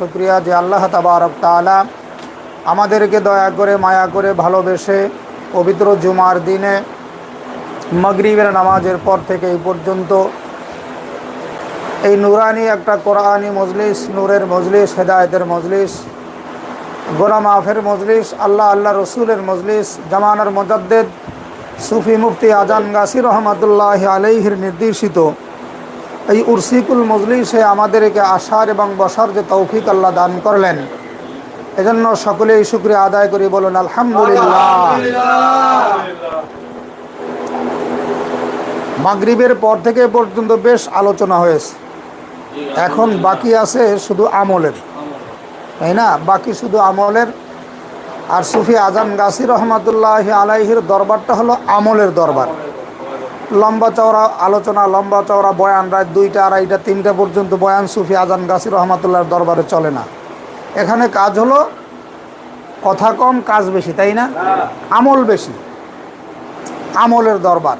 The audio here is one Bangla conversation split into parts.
শুক্রিয়া যে আল্লাহ তাবারক তাআলা আমাদেরকে দয়া করে, মায়া করে ভালোবেসে পবিত্র জুমার দিনে মগরিবের নামাজের পর থেকে এই পর্যন্ত এই নুরানি একটা কোরআনি মজলিস, নূরের মজলিস, হেদায়তের মজলিস গোলাম আফের মজলিস, আল্লাহ আল্লাহ রসুলের মজলিস, জামানার মজাদ্দেদ, সুফি মুফতি আজান গাসির রহমতুল্লাহ আলাইহির নির্দেশিত এই উরসিকুল মজলিসে আমাদেরকে আসার এবং বসার যে তৌফিক আল্লাহ দান করলেন। এজন্য সকলেই শুক্রিয়া আদায় করি, বলুন আলহামদুলিল্লাহ। মাগরিবের পর থেকে পর্যন্ত বেশ আলোচনা হয়েছে। এখন বাকি আছে শুধু আমলের। তাই না? বাকি শুধু আমলের। আর সুফি আজান গাছি রহমাতুল্লাহ আলাইহির দরবারটা হলো আমলের দরবার। লম্বা চওড়া আলোচনা, লম্বা চওড়া বয়ান, রাত দুইটা, আড়াইটা, তিনটা পর্যন্ত বয়ান সুফি আজান গাছি রহমাতুল্লাহর দরবারে চলে না। এখানে কাজ হলো কথা কম, কাজ বেশি, তাই না? আমল বেশি, আমলের দরবার।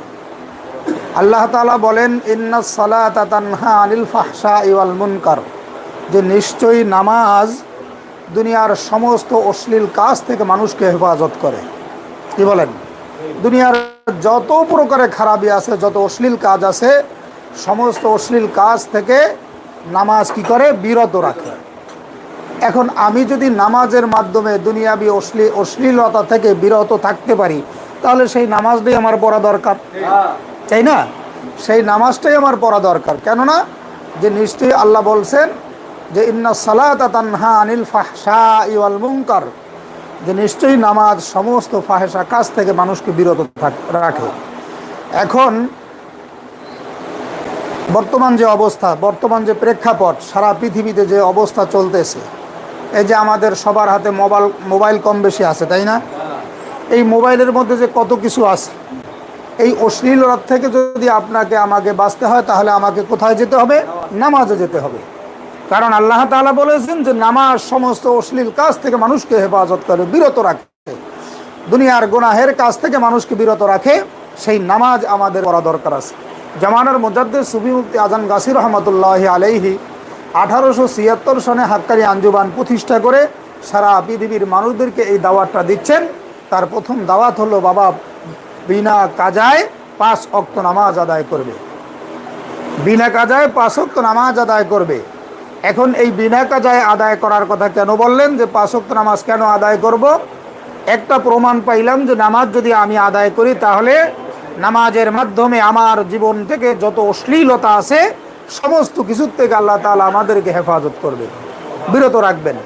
আল্লাহ তালা বলেন, ইন্না সালাতা তানহা আনিল ফাহসা ইওয়াল মুনকার। যে নিশ্চয়ই নামাজ দুনিয়ার সমস্ত অশ্লীল কাজ থেকে মানুষকে হেফাজত করে। কি বলেন? দুনিয়ার যত প্রকারে খারাপি আছে, যত অশ্লীল কাজ আছে, সমস্ত অশ্লীল কাজ থেকে নামাজ কি করে? বিরত রাখে। এখন আমি যদি নামাজের মাধ্যমে দুনিয়াবি অশ্লীল অশ্লীলতা থেকে বিরত থাকতে পারি, তাহলে সেই নামাজটাই আমার পড়া দরকার। তাই না? সেই নামাজটাই আমার পড়া দরকার। কেননা, যে নিশ্চয়ই আল্লাহ বলছেন যে, ইন্না সালাত আনিল ফাহসা ইওয়াল মুনকার। যে নিশ্চয়ই নামাজ সমস্ত ফাহেসা কাজ থেকে মানুষকে বিরত রাখে। এখন বর্তমান যে অবস্থা, বর্তমান যে প্রেক্ষাপট, সারা পৃথিবীতে যে অবস্থা চলতেছে, এই যে আমাদের সবার হাতে মোবাইল মোবাইল কম বেশি আছে, তাই না? এই মোবাইলের মধ্যে যে কত কিছু আছে, এই অশ্লীলতা থেকে যদি আপনাকে আমাকে বাঁচতে হয়, তাহলে আমাকে কোথায় যেতে হবে? নামাজে যেতে হবে। কারণ আল্লাহ তাআলা বলেছেন যে নামাজ সমস্ত অশ্লীল কাজ থেকে মানুষকে হেফাজত করে, বিরত রাখে। দুনিয়ার গুনাহের কাজ থেকে মানুষকে বিরত রাখে, সেই নামাজ আমাদের করা দরকার আছে। জামানার মুজাদ্দে সুফি মুক্তি আজান গাসির রহমতুল্লাহ আলাইহি আঠারোশো ছিয়াত্তর সনে হাক্কারি আঞ্জুবান প্রতিষ্ঠা করে সারা পৃথিবীর মানুষদেরকে এই দাওয়াতটা দিচ্ছেন। তার প্রথম দাওয়াত হলো, বাবা, বিনা কাজায় পাঁচ অক্ত নামাজ আদায় করবে। বিনা কাজায় পাঁচ অক্ত নামাজ আদায় করবে। এখন এই বিনা কাজায় আদায় করার কথা কেন বললেন? যে পাঁচ অক্ত নামাজ কেন আদায় করব? একটা প্রমাণ পাইলাম যে নামাজ যদি আমি আদায় করি, তাহলে নামাজের মাধ্যমে আমার জীবন থেকে যত অশ্লীলতা আছে, সমস্ত কিছুর থেকে আল্লাহ তাআলা আমাদেরকে হেফাজত করবে। বিরত রাখবেন।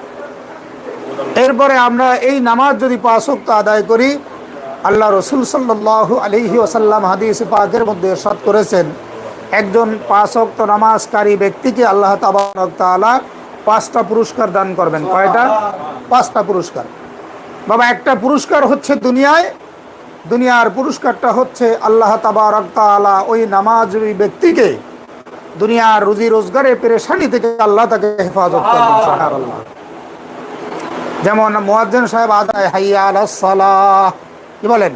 এরপরে আমরা এই নামাজ যদি পাঁচ ওয়াক্ত আদায় করি, আল্লাহ রসুল সাল্লাহ আলিহি ওসাল্লাম হাদিস পাকের মধ্যে এরশাদ করেছেন একজন পাঁচ ওয়াক্ত নামাজকারী ব্যক্তিকে আল্লাহ তাআলা পাঁচটা পুরস্কার দান করবেন। কয়টা? পাঁচটা পুরস্কার। বাবা, একটা পুরস্কার হচ্ছে দুনিয়ায়, দুনিয়ার পুরস্কারটা হচ্ছে আল্লাহ তাআলা ওই নামাজি ব্যক্তিকে দুনিয়ার রুজি রোজগারে পেরেশানি থেকে আল্লাহ তাকে হেফাজত যেমন মোয়াজ্জেন সাহেব আদায়, হাইয়া আলাস কি বলেন?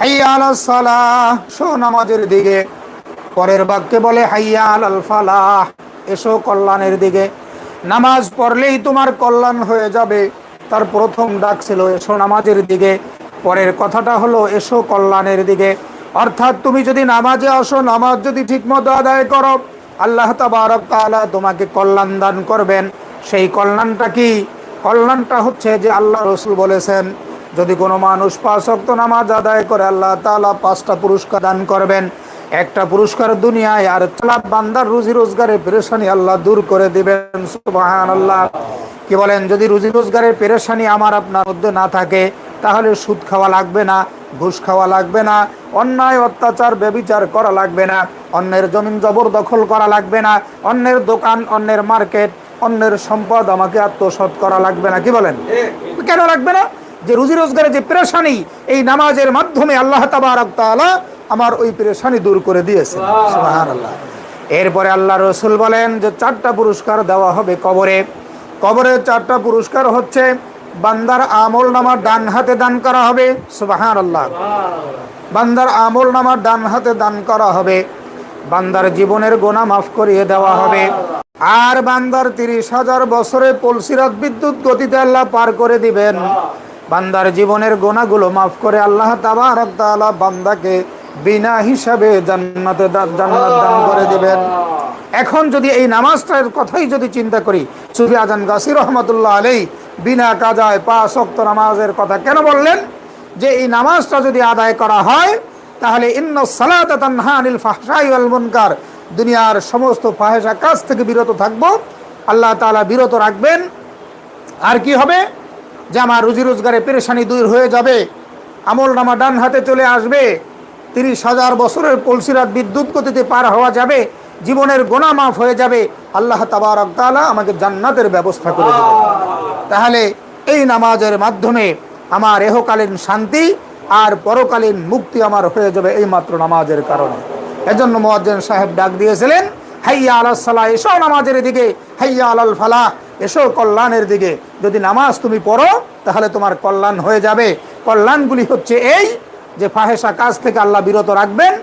হাইয়া আলাস সালাহ। শো নামাজের দিকে। পরের বাক্যে বলে, হাইয়া আলাল ফালাহ। এসো কল্যাণের দিকে। নামাজ পড়লেই তোমার কল্যাণ হয়ে যাবে। তার প্রথম ডাক ছিল, এসো নামাজের দিকে। পরের কথাটা হলো, এসো কল্যাণের দিকে। অর্থাৎ তুমি যদি নামাজে আসো, নামাজ যদি ঠিকমতো আদায় করো, আল্লাহ তাআলা তোমাকে কল্যাণ দান করবেন। সেই কল্যাণটা কি? কল্যাণটা হচ্ছে যে আল্লাহ রসুল বলেছেন, যদি কোনো মানুষ পাঁচ নামাজ আদায় করে, আল্লাহ তাআলা পাঁচটা পুরস্কার দান করবেন। একটা পুরস্কার দুনিয়ায় আর চালা বান্দার রুজি রোজগারের পেরেশানি আল্লাহ দূর করে দিবেন, সুবহানাল্লাহ। কি বলেন, যদি রুজি রোজগারের পেরেশানি আমার আপনার মধ্যে না থাকে, তাহলে সুদ খাওয়া লাগবে না, ঘুষ খাওয়া লাগবে না, অন্যায় অত্যাচার, ব্যবিচার করা লাগবে না, অন্যের জমিন জবরদখল করা লাগবে না, অন্যের দোকান, অন্যের মার্কেট, অন্যের সম্পদ আমাকে আত্মসাৎ করা লাগবে না। কি বলেন? কেন লাগবে না? যে রুজি রোজগারের যে পেরেশানি এই নামাজের মাধ্যমে আল্লাহ তাবারক তাআলা আমার ওই পেরেশানি দূর করে দিয়েছে। সুবহানাল্লাহ। এরপরে আল্লাহ রসুল বলেন যে, চারটা পুরস্কার দেওয়া হবে কবরে। কবরে চারটা পুরস্কার হচ্ছে, বান্দার আমল নামার ডান হাতে দান করা হবে। সুবাহান আল্লাহ বান্দার আমল নামার ডান হাতে দান করা হবে। বান্দার জীবনের গোনা মাফ করিয়ে দেওয়া হবে। আর বান্দার তিরিশ হাজার বছরে পলসিরাত বিদ্যুৎ গতিতে আল্লাহ পার করে দিবেন। বান্দার জীবনের গোনাগুলো মাফ করে আল্লাহ তাবারক তাআলা বান্দাকে বিনা হিসাবে জান্নাতে জান্নাত দান করে দিবেন। এখন যদি এই নামাজটার কথাই যদি চিন্তা করি, সুফি আজান গাসির রহমতুল্লাহ আলাই বিনা কাজায় পা শক্ত নামাজের কথা কেন বললেন? যে এই নামাজটা যদি আদায় করা হয়, তাহলে ইন্ন সালাত তানহানিল ফাহশাই ওয়াল মুনকার। দুনিয়ার সমস্ত ফাহেসা কাজ থেকে বিরত থাকব। আল্লাহ তাআলা বিরত রাখবেন। আর কি হবে? যে আমার রুজি রোজগারে পেরেশানি দূর হয়ে যাবে। আমল নামা ডান হাতে চলে আসবে। তিরিশ হাজার বছরের পলসিরাত বিদ্যুৎ গতিতে পার হওয়া যাবে, জীবনের গোনা মাফ হয়ে যাবে, আল্লাহ তাবারক তাআলা আমাকে জান্নাতের ব্যবস্থা করে দেবে। তাহলে এই নামাজের মাধ্যমে আমার এহকালীন শান্তি আর পরকালীন মুক্তি আমার হয়ে যাবে এই মাত্র নামাজের কারণে। এজন্য মোয়াজ্জেন সাহেব ডাক দিয়েছিলেন, হাইয়া আলাল সালাহ, এসো নামাজের দিকে, হাইয়া আলাল ফালাহ, এসো কল্যাণের দিকে। যদি নামাজ তুমি পড়ো, তাহলে তোমার কল্যাণ হয়ে যাবে। কল্যাণগুলি হচ্ছে এই যে ফাহেসা কাজ থেকে আল্লাহ বিরত রাখবেন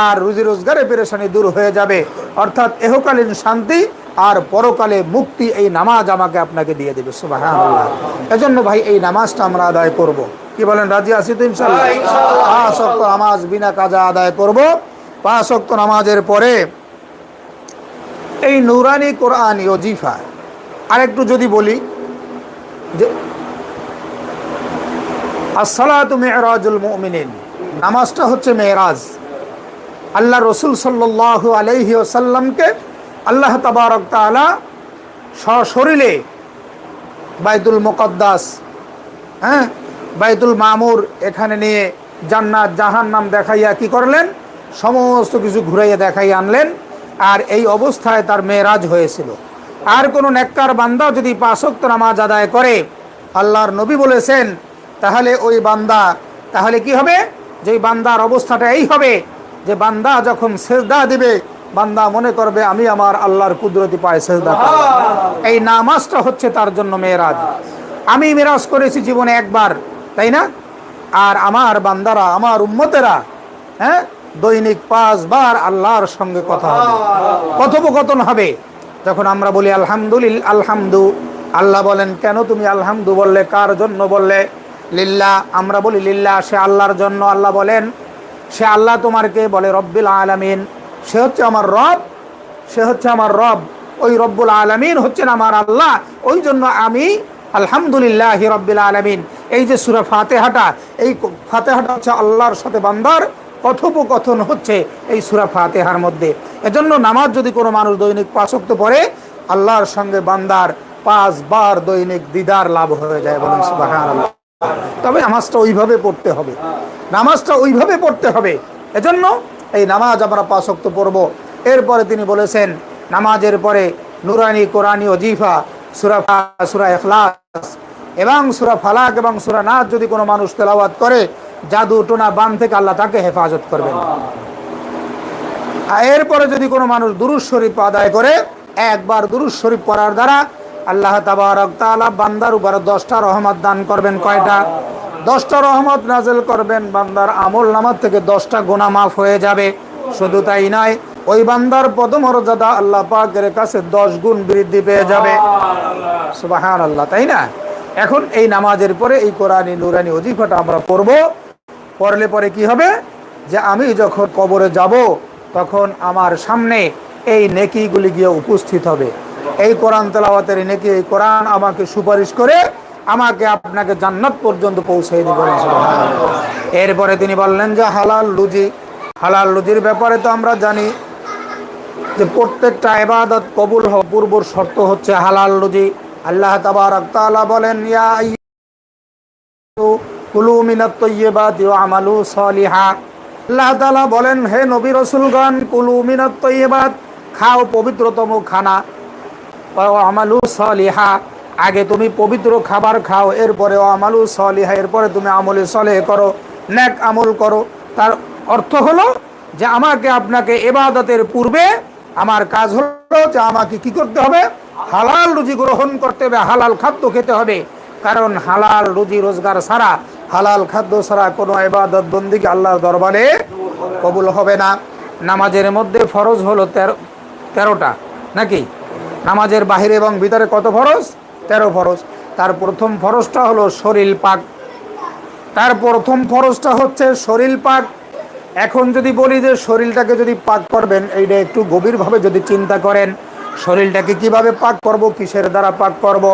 আর রুজি রোজগারে পেরেশানি দূর হয়ে যাবে। অর্থাৎ এহকালীন শান্তি আর পরকালে মুক্তি এই নামাজ আমাকে আপনাকে দিয়ে দেবে। সুবাহ এজন্য ভাই এই নামাজটা আমরা আদায় করব। কি বলেন রাজি আছি তো ইনশাল্লাহ পাঁচ অক্ত নামাজ বিনা কাজা আদায় করব। পাঁচ অক্ত নামাজের পরে এই নুরানি কোরআনি ওজিফা। আরেকটু যদি বলি যে আসসালাতু মেহরাজুল মুমিনিন। নামাজটা হচ্ছে মেহরাজ আল্লাহ রসুল সাল্লাহ আলহি ওসাল্লামকে আল্লাহ তাবারক তাআলা সশরীরে বাইতুল মুকদ্দাস হ্যাঁ বাইতুল মামুর এখানে নিয়ে জান্নাত, জাহান্নাম দেখাইয়া কি করলেন? সমস্ত কিছু ঘুরাইয়া দেখাইয়া আনলেন। আর এই অবস্থায় তার মেয়েরাজ হয়েছিল। আর কোনো নেককার বান্দা যদি পাঁচক্ত নামাজ আদায় করে, আল্লাহর নবী বলেছেন তাহলে ওই বান্দা তাহলে কি হবে? যে বান্দার অবস্থাটা এই হবে যে বান্দা যখন সেজদা দিবে বান্দা মনে করবে আমি আমার আল্লাহর কুদরতি পায়ে সেজদা এই নামাজটা হচ্ছে তার জন্য মেয়েরাজ। আমি মেরাজ করেছি জীবনে একবার তাই না? আর আমার বান্দারা আমার উম্মতেরা হ্যাঁ? দৈনিক পাঁচবার আল্লাহর সঙ্গে কথা হবে। কথোপকথন হবে। যখন আমরা বলি আলহামদুলিল আলহামদু আল্লাহ বলেন কেন তুমি আলহামদু বললে? কার জন্য বললে? লিল্লা, আমরা বলি লিল্লা, সে আল্লাহর জন্য আল্লাহ বলেন, সে আল্লাহ তোমারকে বলে রব্বিল আলামিন। সে হচ্ছে আমার রব, সে হচ্ছে আমার রব। ওই রব্বুল আলমিন হচ্ছেন আমার আল্লাহ, ওই জন্য আমি আলহামদুলিল্লাহ রব্বিল আলমিন। এই যে সুরা ফাতেহাটা, এই ফাতেহাটা হচ্ছে আল্লাহর সাথে বান্দার কথোপকথন হচ্ছে এই সুরা ফাতেহার মধ্যে। এজন্য নামাজ যদি কোনো মানুষ দৈনিক পাশক্ত পড়ে, আল্লাহর সঙ্গে বান্দার পাঁচবার দৈনিক দিদার লাভ হয়ে যায় বলেন সুবহানাল্লাহ। তবে নামাজটা ওইভাবে পড়তে হবে। নামাজটা ওইভাবে পড়তে হবে। এজন্য এই নামাজ আমরা পাঁচক্ত পড়ব। এরপরে তিনি বলেছেন, নামাজের পরে নুরানি, কোরআনি, ওজিফা সুরাফা সুরা এখলাস এবং সুরা ফালাক এবং সুরা নাথ যদি কোনো মানুষ তেলাওয়াত করে, জাদু, টোনা, বান থেকে আল্লাহ তাকে হেফাজত করবেন। এরপরে যদি কোনো মানুষ দুরুজ শরীফ আদায় করে, একবার দুরুজ শরীফ পড়ার দ্বারা আল্লাহ তাবারক তাআলা বান্দার উপর দশটা রহমত দান করবেন কয়টা? দশটা রহমত নাজেল করবেন বান্দার আমল নামার থেকে দশটা গোনা মাফ হয়ে যাবে। শুধু তাই নয় ওই বান্দার পদমর্যাদা আল্লাহ পাকের কাছে দশ গুণ বৃদ্ধি পেয়ে যাবে। সুবাহান আল্লাহ তাই না? এখন এই নামাজের পরে এই কোরআনী নুরানি অজিফাটা আমরা পড়ব। পড়লে পরে কি হবে? যে আমি যখন কবরে যাব তখন আমার সামনে এই নেকিগুলি গিয়ে উপস্থিত হবে। এই কোরআন তেলাওয়াতের নেকি, এই কোরআন আমাকে সুপারিশ করে আমাকে আপনাকে জান্নাত পর্যন্ত পৌঁছে দিবেন এরপরে তিনি বললেন যে, হালাল লুজি হালাল লুজির ব্যাপারে তো আমরা জানি যে প্রত্যেকটা ইবাদত কবুল হওয়া পূর্ব শর্ত হচ্ছে হালাল রুজি। আল্লাহ তাবারক বলেন কুলু আমালু বলেন, হে নবী রাসূলগণ, কুলু মিনাত খাও পবিত্রতম খানা। আমালু সলিহা। আগে তুমি পবিত্র খাবার খাও, এরপরে আমালু সলিহা, এরপরে তুমি আমলে সলেহ করো ন্যাক আমল করো। তার অর্থ হলো যে আমাকে আপনাকে এবাদতের পূর্বে আমার কাজ হলো যে আমাকে কি করতে হবে? হালাল রুজি গ্রহণ করতে হবে, হালাল খাদ্য খেতে হবে। কারণ হালাল রুজি রোজগার ছাড়া, হালাল খাদ্য ছাড়া কোনো এবাদত বন্দিকে আল্লাহর দরবারে কবুল হবে না। নামাজের মধ্যে ফরজ হলো তেরো তেরোটা, নাকি? নামাজের বাহিরে এবং ভিতরে কত ফরজ? তেরো ফরজ। তার প্রথম ফরজটা হলো শরীর পাক। তার প্রথম ফরজটা হচ্ছে শরীর পাক। এখন যদি বলি যে শরীরটাকে যদি পাক করবেন, এইটা একটু গভীরভাবে যদি চিন্তা করেন, শরীরটাকে কীভাবে পাক করব, কিসের দ্বারা পাক করব?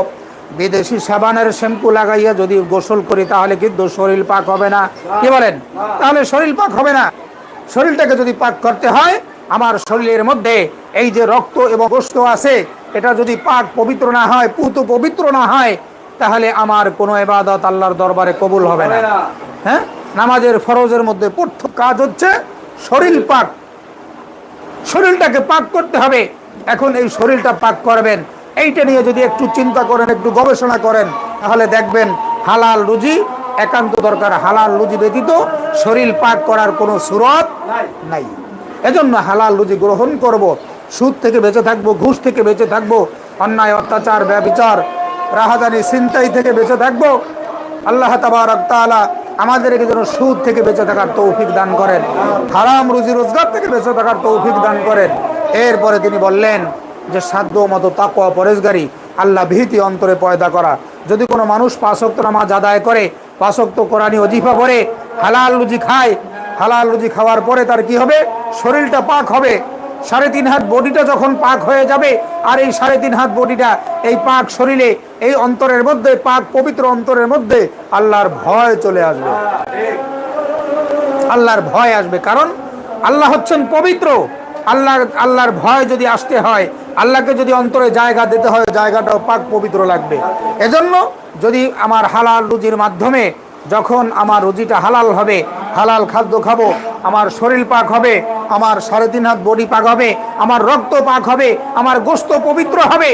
বিদেশি সাবানের শ্যাম্পু লাগাইয়া যদি গোসল করি, তাহলে কিন্তু শরীর পাক হবে না। কি বলেন? তাহলে শরীর পাক হবে না। শরীরটাকে যদি পাক করতে হয়, আমার শরীরের মধ্যে এই যে রক্ত এবং গোস্ত আছে এটা যদি পাক পবিত্র না হয় পুত পবিত্র না হয় তাহলে আমার কোনো এবাদত আল্লাহর দরবারে কবুল হবে না। হ্যাঁ? নামাজের ফরজের মধ্যে প্রথম কাজ হচ্ছে শরীর পাক। শরীরটাকে পাক করতে হবে। এখন এই শরীরটা পাক করবেন। এইটা নিয়ে যদি একটু চিন্তা করেন একটু গবেষণা করেন তাহলে দেখবেন হালাল রুজি একান্ত দরকার হালাল রুজি ব্যতীত শরীর পাক করার কোনো সুরত নাই। এজন্য হালাল রুজি গ্রহণ করব। সুদ থেকে বেঁচে থাকব, ঘুষ থেকে বেঁচে থাকব, অন্যায়, অত্যাচার, ব্যবিচার, রাহাজানি চিন্তাই থেকে বেঁচে থাকব। আল্লাহ তাবারক তাআলা আমাদেরকে যেন সুদ থেকে বেঁচে থাকার তৌফিক দান করেন, হারাম রুজি রোজগার থেকে বেঁচে থাকার তৌফিক দান করেন। এরপরে তিনি বললেন যে, সাধ্য মতো তাকওয়া, পরেশগারি, আল্লাহ ভীতি অন্তরে পয়দা করা। যদি কোনো মানুষ পাঁচক্ত নামাজ আদায় করে পাঁচক্ত কোরআনী অজিফা করে হালাল রুজি খায়, হালাল রুজি খাওয়ার পরে তার কি হবে? শরীরটা পাক হবে। সাড়ে তিন হাত বডিটা যখন পাক হয়ে যাবে, আর এই সাড়ে তিন হাত বডিটা এই পাক শরীরে, এই অন্তরের মধ্যে, পাক পবিত্র অন্তরের মধ্যে আল্লাহর ভয় চলে আসবে। আল্লাহর ভয় আসবে। কারণ আল্লাহ হচ্ছেন পবিত্র। আল্লাহর আল্লাহর ভয় যদি আসতে হয়, আল্লাহকে যদি অন্তরে জায়গা দিতে হয়, জায়গাটাও পাক পবিত্র লাগবে। এজন্য যদি আমার হালাল রুজির মাধ্যমে যখন আমার রুজিটা হালাল হবে হালাল খাদ্য খাব, আমার শরীর পাক হবে, আমার সাড়ে তিন হাত বডি পাক হবে, আমার রক্ত পাক হবে, আমার গোস্ত পবিত্র হবে।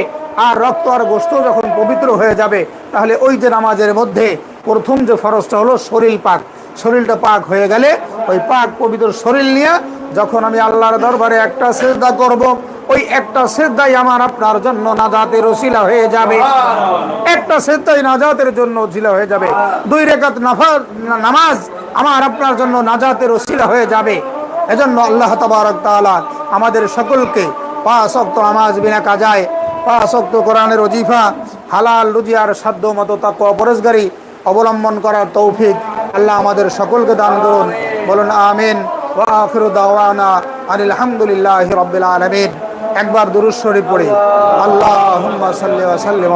আর রক্ত আর গোস্ত যখন পবিত্র হয়ে যাবে, তাহলে ওই যে নামাজের মধ্যে প্রথম যে ফরজটা হলো শরীর পাক। শরীরটা পাক হয়ে গেলে ওই পাক পবিত্র শরীর নিয়ে যখন আমি আল্লাহর দরবারে একটা শ্রদ্ধা করব ওই একটা শ্রদ্ধাই আমার আপনার জন্য নাজাতের ওসিলা হয়ে যাবে। একটা শ্রদ্ধাই নাজাতের জন্য ওসিলা হয়ে যাবে। দুই রেখাত নামাজ আমার আপনার জন্য নাজাতের ওসিলা হয়ে যাবে। এজন্য আল্লাহ তাবারক তাআলা আমাদের সকলকে পাঁচ অক্ত নামাজ বিনা কাজায়, পাঁচ অক্ত কোরআনের ওজিফা, হালাল রুজি আর সাধ্য মতো তাকে অপরেশগারী অবলম্বন করার তৌফিক আল্লাহ আমাদের সকলকে দান করুন। বলুন আমিন। ওয়া আখিরু দাওয়ানা আনিল রাব্বিল আলামিন। একবার দুরূদ শরীফ পড়ি। আল্লাহ সাল্লি সাল্লিম।